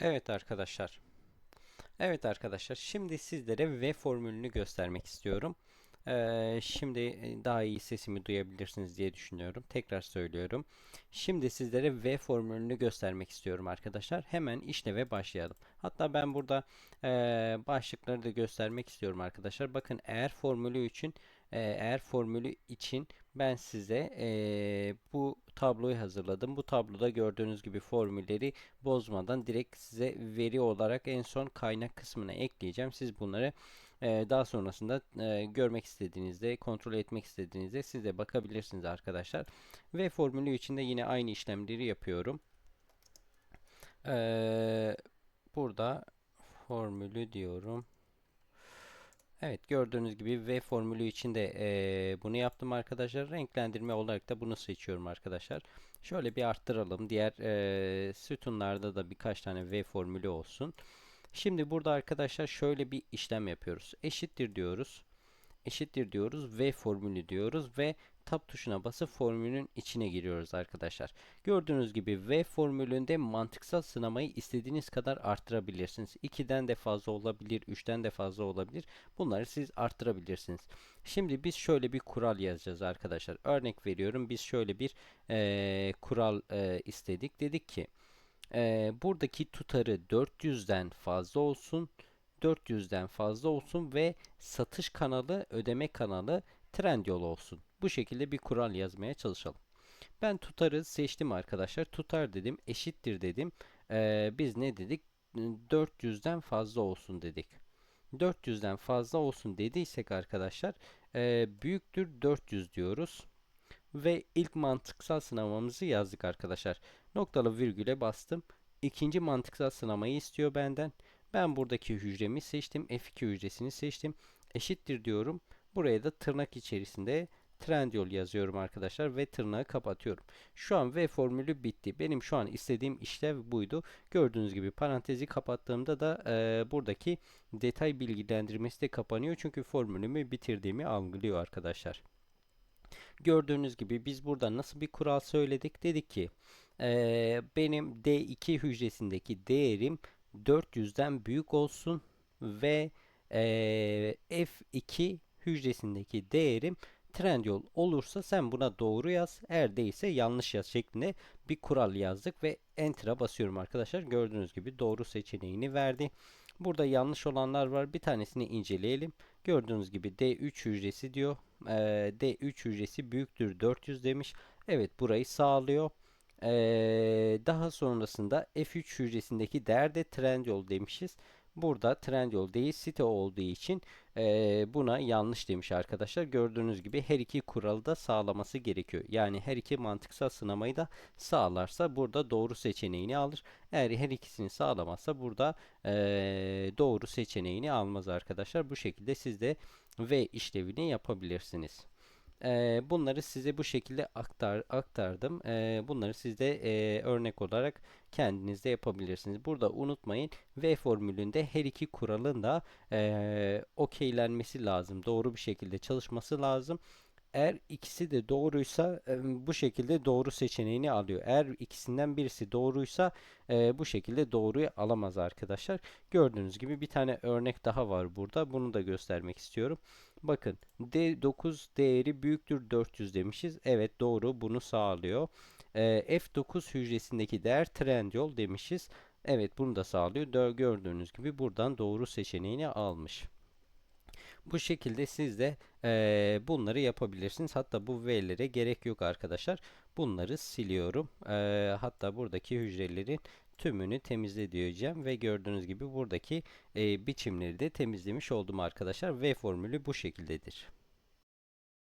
Evet arkadaşlar. Evet arkadaşlar. Şimdi sizlere V formülünü göstermek istiyorum. Ee, şimdi e, daha iyi sesimi duyabilirsiniz diye düşünüyorum. Tekrar söylüyorum. Şimdi sizlere V formülünü göstermek istiyorum arkadaşlar. Hemen işleve başlayalım. Hatta ben burada e, başlıkları da göstermek istiyorum arkadaşlar. Bakın eğer formülü için e, eğer formülü için ben size e, bu tabloyu hazırladım. Bu tabloda gördüğünüz gibi formülleri bozmadan direkt size veri olarak en son kaynak kısmına ekleyeceğim. Siz bunları e, daha sonrasında e, görmek istediğinizde, kontrol etmek istediğinizde siz de bakabilirsiniz arkadaşlar. Ve formülü için de yine aynı işlemleri yapıyorum. E, burada formülü diyorum. Evet gördüğünüz gibi V formülü için de e, bunu yaptım arkadaşlar. Renklendirme olarak da bunu seçiyorum arkadaşlar. Şöyle bir arttıralım. Diğer e, sütunlarda da birkaç tane V formülü olsun. Şimdi burada arkadaşlar şöyle bir işlem yapıyoruz. Eşittir diyoruz. Eşittir diyoruz. V formülü diyoruz ve tab tuşuna basıp formülün içine giriyoruz arkadaşlar. Gördüğünüz gibi V formülünde mantıksal sınamayı istediğiniz kadar arttırabilirsiniz. 2'den de fazla olabilir, 3'ten de fazla olabilir. Bunları siz arttırabilirsiniz. Şimdi biz şöyle bir kural yazacağız arkadaşlar. Örnek veriyorum. Biz şöyle bir e, kural e, istedik. Dedik ki e, buradaki tutarı 400'den fazla olsun. 400'den fazla olsun ve satış kanalı, ödeme kanalı Trendyol olsun. Bu şekilde bir kural yazmaya çalışalım. Ben tutarı seçtim arkadaşlar. Tutar dedim, eşittir dedim. Ee, biz ne dedik? 400'den fazla olsun dedik. 400'den fazla olsun dediysek arkadaşlar e, büyüktür 400 diyoruz. Ve ilk mantıksal sınavamızı yazdık arkadaşlar. Noktalı virgüle bastım. İkinci mantıksal sınamayı istiyor benden. Ben buradaki hücremi seçtim. F2 hücresini seçtim. Eşittir diyorum. Buraya da tırnak içerisinde Trendyol yazıyorum arkadaşlar ve tırnağı kapatıyorum. Şu an V formülü bitti. Benim şu an istediğim işlev buydu. Gördüğünüz gibi parantezi kapattığımda da e, buradaki detay bilgilendirmesi de kapanıyor. Çünkü formülümü bitirdiğimi algılıyor arkadaşlar. Gördüğünüz gibi biz burada nasıl bir kural söyledik? Dedik ki e, benim D2 hücresindeki değerim 400'den büyük olsun ve e, F2 hücresindeki değerim Trendyol olursa sen buna doğru yaz. Eğer değilse yanlış yaz şeklinde bir kural yazdık ve Enter'a basıyorum arkadaşlar. Gördüğünüz gibi doğru seçeneğini verdi. Burada yanlış olanlar var. Bir tanesini inceleyelim. Gördüğünüz gibi D3 hücresi diyor. Ee, D3 hücresi büyüktür 400 demiş. Evet burayı sağlıyor. Ee, daha sonrasında F3 hücresindeki değer de Trendyol demişiz. Burada Trendyol değil site olduğu için e, buna yanlış demiş arkadaşlar. Gördüğünüz gibi her iki kuralı da sağlaması gerekiyor. Yani her iki mantıksal sınamayı da sağlarsa burada doğru seçeneğini alır. Eğer her ikisini sağlamazsa burada e, doğru seçeneğini almaz arkadaşlar. Bu şekilde siz de V işlevini yapabilirsiniz. E, bunları size bu şekilde aktar, aktardım. E, bunları siz de e, örnek olarak kendiniz de yapabilirsiniz. Burada unutmayın V formülünde her iki kuralın da e, okeylenmesi lazım. Doğru bir şekilde çalışması lazım. Eğer ikisi de doğruysa bu şekilde doğru seçeneğini alıyor. Eğer ikisinden birisi doğruysa bu şekilde doğruyu alamaz arkadaşlar. Gördüğünüz gibi bir tane örnek daha var burada. Bunu da göstermek istiyorum. Bakın D9 değeri büyüktür 400 demişiz. Evet doğru bunu sağlıyor. E, F9 hücresindeki değer Trendyol demişiz. Evet bunu da sağlıyor. Gördüğünüz gibi buradan doğru seçeneğini almış. Bu şekilde siz de e, bunları yapabilirsiniz. Hatta bu V'lere gerek yok arkadaşlar. Bunları siliyorum. E, hatta buradaki hücrelerin tümünü temizle diyeceğim ve gördüğünüz gibi buradaki e, biçimleri de temizlemiş oldum arkadaşlar. V formülü bu şekildedir.